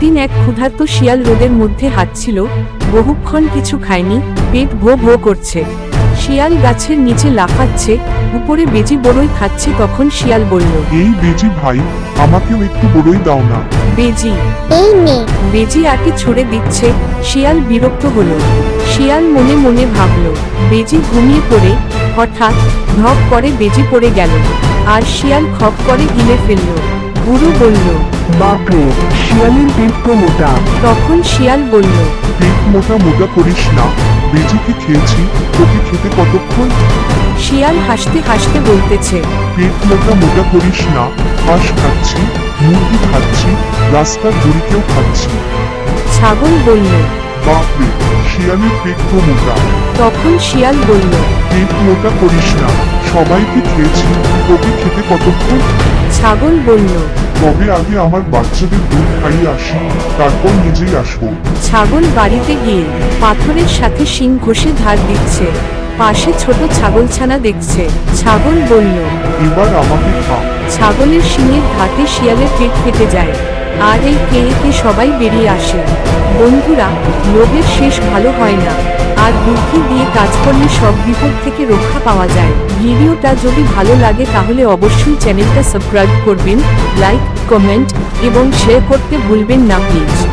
একদিন এক ক্ষুধার্ত শিয়াল রোদের মধ্যে হাঁটছিল বহুক্ষণ কিছু খায়নি পেট ভো ভো করছে। শিয়াল গাছের নিচে লাফাচ্ছে উপরে বেজি বড়ই খাচ্ছে তখন শিয়াল বলল এই বেজি ভাই আমাকেও একটু বড়ই দাও না। বেজি। এই নে। বেজি আটি ছুড়ে দিচ্ছে শিয়াল বিরক্ত হলো। শিয়াল মনে মনে ভাবলো বেজি ঘুমিয়ে পড়ে হঠাৎ ধপ করে বেজি পড়ে গেল। আর শিয়াল খপ করে গিলে ফেলল। গুরু বলল বাপরে শিয়ালের পেট তো মোটা। তখন শিয়াল বলল পেট মোটা মোটা করিস না বেজি কি খেয়েছি তোকে খেতে কতক্ষণ? শিয়াল হাসতে হাসতে বলতেছে পেট মোটা মোটা করিস না হাঁস খাচ্ছি মুরগি খাচ্ছি রাস্তার দড়িকেও খাচ্ছি। ছাগল বলল বাপরে শিয়ালের পেট তো মোটা। তখন শিয়াল বলল পেট মোটা করিস না সবাইকে খেয়েছি তোকে খেতে কতক্ষণ? ছাগল বলল তবে আগে আমার বাচ্চাদের দুধ খাইয়ে আসি তারপর নিজেই আসব। ছাগল বাড়িতে গিয়ে পাথরের সাথে শিং ঘষে ধার দিচ্ছে। পাশে ছোট ছাগলছানা দেখছে। ছাগল বলল এবার আমাকে খা। ছাগলের শিঙের ধাতে শিয়ালের পেট ফেটে যায়। আর এই খেয়ে কে সবাই বেরিয়ে আসে? বন্ধুরা, লোভের শেষ ভালো হয় না। আর বুদ্ধি দিয়ে কাজ করলে সব বিপদ থেকে রক্ষা পাওয়া যায়। ভিডিওটা যদি ভালো লাগে তাহলে অবশ্যই চ্যানেলটা সাবস্ক্রাইব করবেন, লাইক, কমেন্ট এবং শেয়ার করতে ভুলবেন না প্লিজ